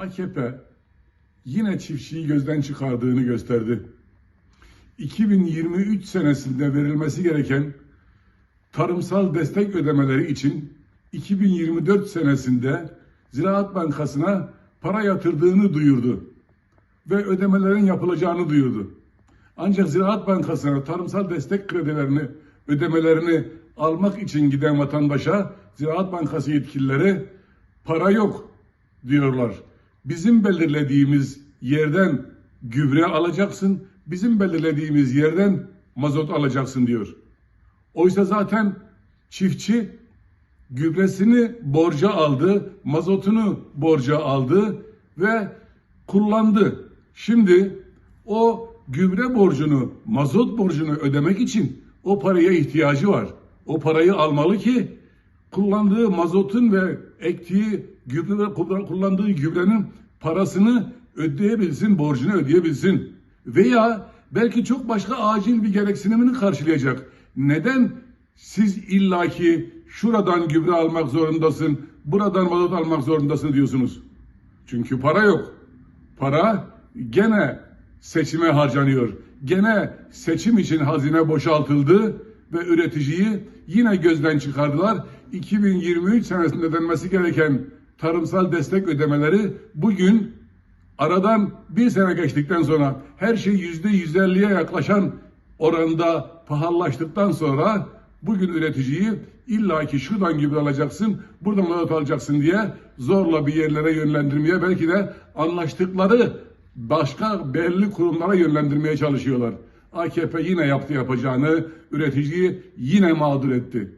AKP yine çiftçiyi gözden çıkardığını gösterdi. 2023 senesinde verilmesi gereken tarımsal destek ödemeleri için 2024 senesinde Ziraat Bankası'na para yatırdığını duyurdu ve ödemelerin yapılacağını duyurdu. Ancak Ziraat Bankası'na tarımsal destek kredilerini, ödemelerini almak için giden vatandaşa Ziraat Bankası yetkilileri para yok diyorlar. Bizim belirlediğimiz yerden gübre alacaksın, bizim belirlediğimiz yerden mazot alacaksın diyor. Oysa zaten çiftçi gübresini borca aldı, mazotunu borca aldı ve kullandı. Şimdi o gübre borcunu, mazot borcunu ödemek için o paraya ihtiyacı var. O parayı almalı ki kullandığı mazotun ve ektiği gübre kullandığı gübrenin parasını ödeyebilsin, borcunu ödeyebilsin. Veya belki çok başka acil bir gereksinimini karşılayacak. Neden siz illaki şuradan gübre almak zorundasın, buradan mazot almak zorundasın diyorsunuz? Çünkü para yok. Para gene seçime harcanıyor. Gene seçim için hazine boşaltıldı ve üreticiyi yine gözden çıkardılar. 2023 senesinde ödenmesi gereken tarımsal destek ödemeleri bugün aradan bir sene geçtikten sonra her şey yüzde yüz elliye yaklaşan oranda pahalılaştıktan sonra bugün üreticiyi illaki şuradan gübre alacaksın, buradan mazot alacaksın diye zorla bir yerlere yönlendirmeye belki de anlaştıkları başka belli kurumlara yönlendirmeye çalışıyorlar. AKP yine yaptı yapacağını, üreticiyi yine mağdur etti.